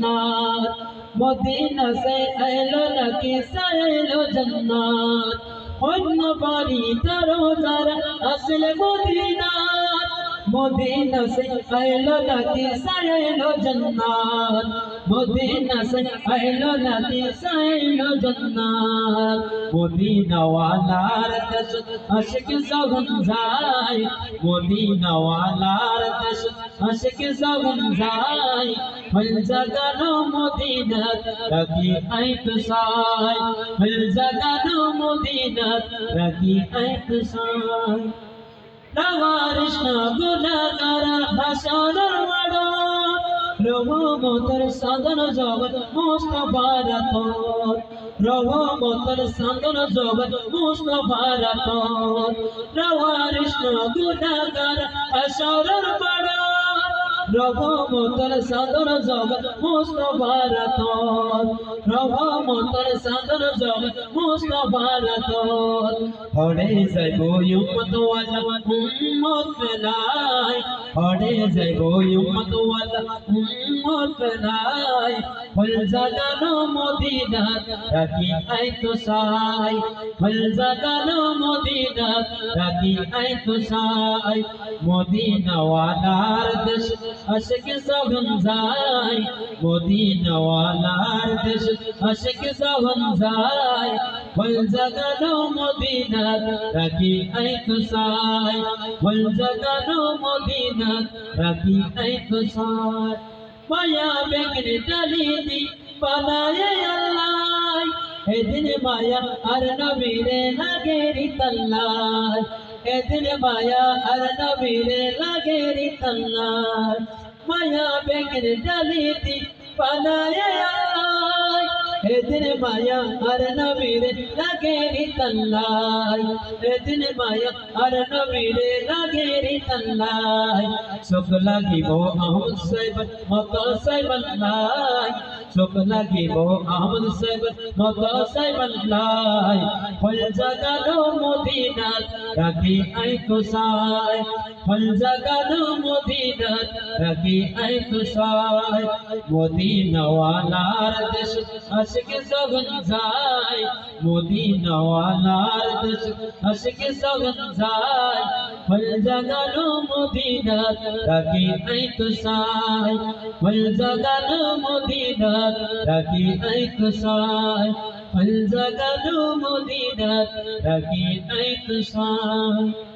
জান্নাত। মদিনা সে এলো নাকি সাইলো জন্নাত। অন্য বাড়ি তারো যারা আসলে মদিনাত মদিনা সে এলো নাকি সাইলো জান্নাত। মদিনা সে এলো নাকি সাইলো জান্নাত। মদিনা ওয়ালার দেশ আশিক সগন যায়। মদিনা ওয়ালার দেশ আশিক সগন যায়। হল জাগানো মদিনাত রাখি আইত সাই। হল জাগানো মদিনাত রাখি আইত সাই। রাওয়ারিশ গুনাগার হাসনের মাড়া। রহমতের সাধন জগৎ মুস্তফার তোর রহমতের সাধন জগৎ মুস্তফার তোর রাওয়ারিশ গুনাগার হাসনের মাড়া। রহমতের সাধন জগৎ মুস্তফার তোর। রহমতের সাধন জগৎ মুস্তফার তোর। হরে যাইব উম্মত ওয়ালা উম্মত পেলাই হরে যাইব উম্মত ওয়ালা উম্মত পেলাই ফুল জাগানো মদিনাত রাখি আই তো সাই। ফুল জাগানো মদিনাত রাখি আই তো সাই। মদিনা ওয়ালার দেশ আশিক সগন যায় মদিনা ওয়ালার দেশ। আশিক সগন যায় ফুল জাগানো মদিনাত রাখি আই তো সাই ফুল জাগানো মদিনাত রাখি আই তো সাই মায়া বেগনে ডালিনি বানায় আল্লাহ। এদিন মায়া আর নবীরে লাগেরি তাল্লাহ। এদিন মায়া আর নবীরে লাগেরি তাল্লাহ মায়া ডালিনি বানায় আল্লাহ এদিন মায়া আর নবীরে লাগেরি তাল্লাহ এদিন মায়া আর নবীরে লাগেরি তাল্লাহ চোখ লাগিব আহমদ সাহেব মত সাহেব লাই চোখ লাগিব আহমদ সাহেব মত সাহেব লাই ফল জাগানো মদিনাত রাখি আই কুসাই ফল জাগানো মদিনাত রাখি আই কুসাই মদিনা ওয়ালার দেশ আশিক সগন যায় মদিনা ওয়ালার দেশ আশিক সগন যায় ফল জাগানো মদিনাত রাখি আই কুসাই ফল জাগানো মদিনাত রাখি আই কুসাই ফল জাগানো মদিনাত রাখি আই কুসাই